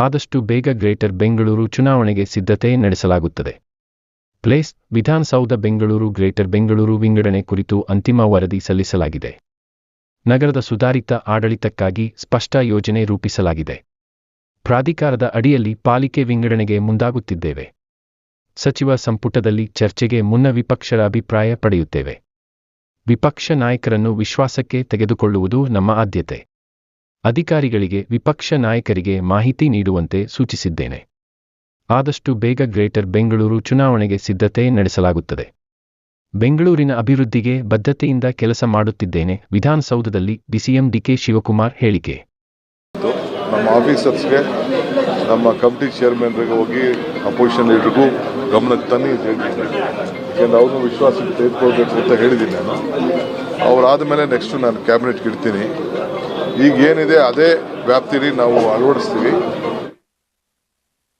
ಆದಷ್ಟು ಬೇಗ ಗ್ರೇಟರ್ ಬೆಂಗಳೂರು ಚುನಾವಣೆಗೆ ಸಿದ್ಧತೆ ನಡೆಸಲಾಗುತ್ತದೆ. ಪ್ಲೇಸ್, ವಿಧಾನಸೌಧ, ಬೆಂಗಳೂರು, ಗ್ರೇಟರ್ ಬೆಂಗಳೂರು ವಿಂಗಡಣೆ ಕುರಿತು ಅಂತಿಮ ವರದಿ ಸಲ್ಲಿಸಲಾಗಿದೆ. ನಗರದ ಸುಧಾರಿತ ಆಡಳಿತಕ್ಕಾಗಿ ಸ್ಪಷ್ಟ ಯೋಜನೆ ರೂಪಿಸಲಾಗಿದೆ. ಪ್ರಾಧಿಕಾರದ ಅಡಿಯಲ್ಲಿ ಪಾಲಿಕೆ ವಿಂಗಡಣೆಗೆ ಮುಂದಾಗುತ್ತಿದ್ದೇವೆ. ಸಚಿವ ಸಂಪುಟದಲ್ಲಿ ಚರ್ಚೆಗೆ ಮುನ್ನ ವಿಪಕ್ಷರ ಅಭಿಪ್ರಾಯ ಪಡೆಯುತ್ತೇವೆ. ವಿಪಕ್ಷ ನಾಯಕರನ್ನು ವಿಶ್ವಾಸಕ್ಕೆ ತೆಗೆದುಕೊಳ್ಳುವುದು ನಮ್ಮ ಆದ್ಯತೆ. ಅಧಿಕಾರಿಗಳಿಗೆ, ವಿಪಕ್ಷ ನಾಯಕರಿಗೆ ಮಾಹಿತಿ ನೀಡುವಂತೆ ಸೂಚಿಸಿದ್ದೇನೆ. ಆದಷ್ಟು ಬೇಗ ಗ್ರೇಟರ್ ಬೆಂಗಳೂರು ಚುನಾವಣೆಗೆ ಸಿದ್ಧತೆ ನಡೆಸಲಾಗುತ್ತದೆ. ಬೆಂಗಳೂರಿನ ಅಭಿವೃದ್ಧಿಗೆ ಬದ್ಧತೆಯಿಂದ ಕೆಲಸ ಮಾಡುತ್ತಿದ್ದೇನೆ, ವಿಧಾನಸೌಧದಲ್ಲಿ ಡಿಸಿಎಂ ಡಿಕೆ ಶಿವಕುಮಾರ್ ಹೇಳಿಕೆ. ನಮ್ಮ ಆಫೀಸರ್ಸ್ಗೆ, ನಮ್ಮ ಕಮಿಟಿ ಚೇರ್ಮನ್ರಿಗೆ ಹೋಗಿ ಅಪೋಸಿಷನ್ ಲೀಡರ್ಗೂ ಗಮನಕ್ಕೆ ತನ್ನಿ ಯಾಕೆಂದ್ರೆ ಅವ್ರನ್ನೂ ವಿಶ್ವಾಸಕ್ಕೆ ತೆಗೆದುಕೊಳ್ಬೇಕು ಅಂತ ಹೇಳಿದ್ದೀನಿ ನಾನು. ಅವರಾದ ಮೇಲೆ ನೆಕ್ಸ್ಟು ನಾನು ಕ್ಯಾಬಿನೆಟ್ಗೆ ಇಡ್ತೀನಿ. ಈಗ ಏನಿದೆ ಅದೇ ವ್ಯಾಪ್ತಿಲಿ ನಾವು ಅಳವಡಿಸ್ತೀವಿ.